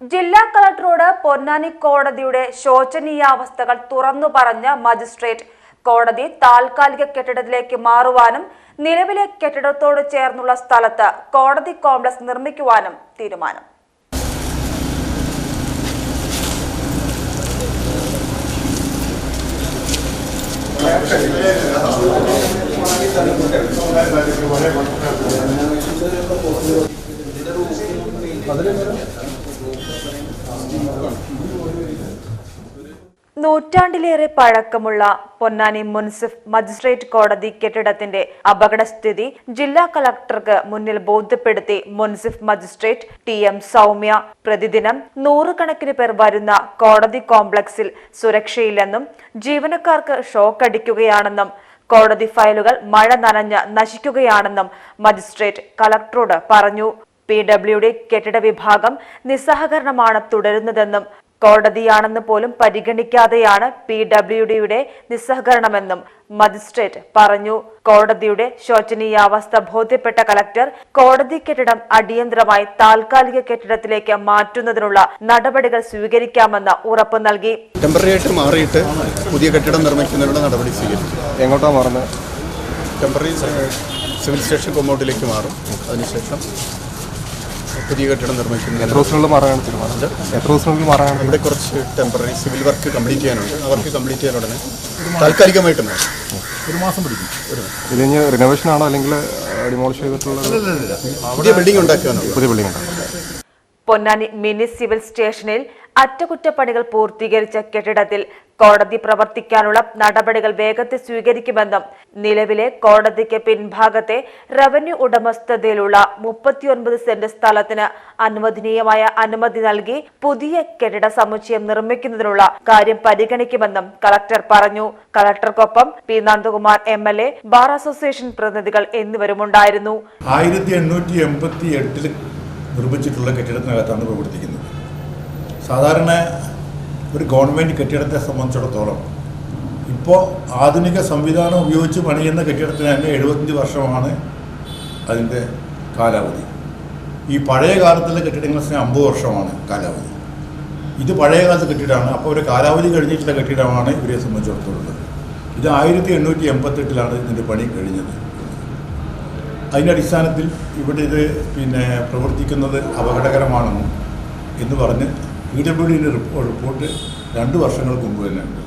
ജില്ലാ കളക്ടറോട് പൊന്നാനി കോടതിയുടെ ശോചനീയാവസ്ഥകൾ തുറന്നു പറഞ്ഞ മജിസ്ട്രേറ്റ്. കോടതി താൽക്കാലിക കെട്ടിടത്തിലേക്ക് മാറുവാനും നിലവിലെ കെട്ടിടത്തോട് ചേർന്നുള്ള സ്ഥലത്ത് കോടതി കോംപ്ലക്സ് നിർമ്മിക്കുവാനും തീരുമാനം. നൂറ്റാണ്ടിലേറെ പഴക്കമുള്ള പൊന്നാനി മുൻസിഫ് മജിസ്ട്രേറ്റ് കോടതി കെട്ടിടത്തിന്റെ അപകടസ്ഥിതി ജില്ലാ കളക്ടർക്ക് മുന്നിൽ ബോധ്യപ്പെടുത്തി munsiff magistrate T M Soumya. പ്രതിദിനം നൂറുകണക്കിന് പേർ വരുന്ന കോടതി കോംപ്ലക്സിൽ സുരക്ഷയില്ലെന്നും ജീവനക്കാർക്ക് ഷോക്ക് അടിക്കുകയാണെന്നും കോടതി ഫയലുകൾ മഴ നനഞ്ഞ് നശിക്കുകയാണെന്നും മജിസ്ട്രേറ്റ് കളക്ടറോട് പറഞ്ഞു. പി ഡബ്ല്യുഡി കെട്ടിട വിഭാഗം നിസ്സഹകരണമാണ് തുടരുന്നതെന്നും കോടതിയാണെന്ന് പോലും പരിഗണിക്കാതെയാണ് പി ഡബ്ല്യുഡിയുടെ നിസ്സഹകരണമെന്നും മജിസ്ട്രേറ്റ് പറഞ്ഞു. കോടതിയുടെ ശോചനീയാവസ്ഥ ബോധ്യപ്പെട്ട കലക്ടർ കോടതി കെട്ടിടം അടിയന്തരമായി താൽക്കാലിക കെട്ടിടത്തിലേക്ക് മാറ്റുന്നതിനുള്ള നടപടികൾ സ്വീകരിക്കാമെന്ന് ഉറപ്പ് നൽകി. ടെമ്പററി ആയിട്ട് മാറിയിട്ട് പുതിയ കെട്ടിടം നിർമ്മിക്കുന്നതിനുള്ള നടപടി സ്വീകരിക്കും എങ്ങോട്ടാണ് മാറുന്നത്? ടെമ്പററി സിവിൽ സ്റ്റേഷൻ കൊമ്പോട്ടിലേക്ക് മാറും. അതിനുശേഷം പുതിയ കെട്ടിടം നിർമ്മിക്കുന്നത് എത്ര ദിവസത്തിനുള്ളിൽ മാറാനാണ് തീരുമാനം. എത്ര ദിവസത്തിനുള്ളിൽ മാറാനാണ് ഇവിടെ കുറച്ച് ടെമ്പററി സിവിൽ വർക്ക് കംപ്ലീറ്റ് ചെയ്യാനുണ്ട്. ആ വർക്ക് കംപ്ലീറ്റ് ചെയ്യാൻ ഉടനെ താൽക്കാലികമായിട്ട് മാറും. ഒരു മാസം പിടിക്കും. ഒരു മാസം. ഇത് കഴിഞ്ഞ് റിനോവേഷൻ ആണോ അല്ലെങ്കിൽ ഡിമോളിഷ് ചെയ്തിട്ടുള്ള പുതിയ ബിൽഡിംഗ് ഉണ്ടാക്കുകയാണ് പുതിയ ബിൽഡിംഗ് പൊന്നാനി മിനി സിവിൽ സ്റ്റേഷനിൽ അറ്റകുറ്റപ്പണികൾ പൂർത്തീകരിച്ച കെട്ടിടത്തിൽ കോടതി പ്രവർത്തിക്കാനുള്ള നടപടികൾ വേഗത്തിൽ സ്വീകരിക്കുമെന്നും നിലവിലെ കോടതിക്ക് പിൻഭാഗത്തെ റവന്യൂ ഉടമസ്ഥതയിലുള്ള മുപ്പത്തിയൊൻപത് സെന്റ് സ്ഥലത്തിന് അനുവദനീയമായ അനുമതി നൽകി പുതിയ കെട്ടിട സമുച്ചയം നിർമ്മിക്കുന്നതിനുള്ള കാര്യം പരിഗണിക്കുമെന്നും കളക്ടർ പറഞ്ഞു. കളക്ടർക്കൊപ്പം P. Nandakumar M. L. A bar association പ്രതിനിധികൾ എന്നിവരുമുണ്ടായിരുന്നു. ആയിരത്തി എണ്ണൂറ്റി എൺപത്തി എട്ടിൽ നിർമ്മിച്ചിട്ടുള്ള കെട്ടിടത്തിനകത്താണ് പ്രവർത്തിക്കുന്നത്. സാധാരണ ഒരു ഗവൺമെന്റ് കെട്ടിടത്തെ സംബന്ധിച്ചിടത്തോളം ഇപ്പോൾ ആധുനിക സംവിധാനം ഉപയോഗിച്ച് പണിയുന്ന കെട്ടിടത്തിന് തന്നെ എഴുപത്തഞ്ച് വർഷമാണ് അതിന്റെ കാലാവധി. ഈ പഴയ കാലത്തുള്ള കെട്ടിടങ്ങൾക്ക് അമ്പത് വർഷമാണ് കാലാവധി. ഇത് പഴയ കാലത്ത് കെട്ടിടമാണ്. അപ്പോൾ ഒരു കാലാവധി കഴിഞ്ഞിട്ടുള്ള കെട്ടിടമാണ് ഇവരെ സംബന്ധിച്ചിടത്തോളം. ഇത് ആയിരത്തി എണ്ണൂറ്റി എൺപത്തെട്ടിലാണ് ഇതിന്റെ പണി കഴിഞ്ഞത്. അതിന്റെ അടിസ്ഥാനത്തിൽ ഇവിടെ ഇത് പിന്നെ പ്രവർത്തിക്കുന്നത് അപകടകരമാണെന്നും എന്ന് പറഞ്ഞ് പി ഡിന്റെ റിപ്പോർട്ട് രണ്ട് വർഷങ്ങൾക്ക് മുമ്പ് തന്നെ ഉണ്ട്.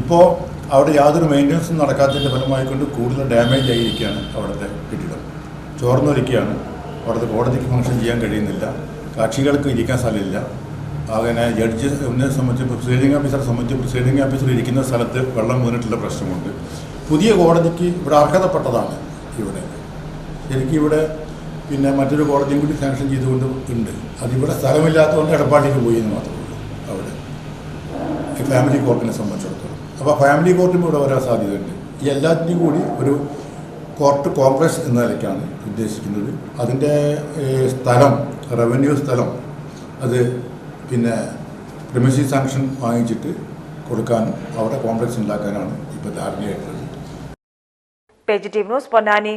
ഇപ്പോൾ അവിടെ യാതൊരു മെയിന്റനൻസും നടക്കാത്തതിന്റെ ഫലമായിക്കൊണ്ട് കൂടുതൽ ഡാമേജ് ആയിരിക്കുകയാണ് അവിടുത്തെ കെട്ടിടം. ചോർന്നൊലിക്കുകയാണ്. അവിടുത്തെ കോടതിക്ക് ഫങ്ഷൻ ചെയ്യാൻ കഴിയുന്നില്ല. കക്ഷികൾക്ക് ഇരിക്കാൻ സ്ഥലമില്ല. അങ്ങനെ ജഡ്ജ് സംബന്ധിച്ച് പ്രിസൈഡിംഗ് ഓഫീസറെ സംബന്ധിച്ച് പ്രിസൈഡിംഗ് ഓഫീസർ ഇരിക്കുന്ന സ്ഥലത്ത് വെള്ളം വീണിട്ടുള്ള പ്രശ്നമുണ്ട്. പുതിയ കോടതിക്ക് ഇവിടെ അർഹതപ്പെട്ടതാണ് ഇവിടെ. ശരിക്കും ഇവിടെ പിന്നെ മറ്റൊരു കോടതിയും കൂടി സാങ്ഷൻ ചെയ്തുകൊണ്ട് ഉണ്ട്. അതിവിടെ സ്ഥലമില്ലാത്തതുകൊണ്ട് എടപ്പാടിക്ക് പോയി എന്ന് മാത്രമേ ഉള്ളൂ അവിടെ. ഫാമിലി കോർട്ടിനെ സംബന്ധിച്ചിടത്തോളം. അപ്പോൾ ഫാമിലി കോർട്ടും ഇവിടെ വരാൻ സാധ്യതയുണ്ട്. ഈ എല്ലാത്തിനും കൂടി ഒരു കോർട്ട് കോംപ്ലക്സ് എന്ന നിലയ്ക്കാണ് ഉദ്ദേശിക്കുന്നത്. അതിന്റെ സ്ഥലം റവന്യൂ സ്ഥലം അത് പിന്നെ പ്രിമിസി സാങ്ഷൻ വാങ്ങിച്ചിട്ട് കൊടുക്കാനും അവിടെ കോംപ്ലക്സ് ഉണ്ടാക്കാനാണ് ഇപ്പോൾ ധാരണയായിട്ടുള്ളത്. Page news Ponnani.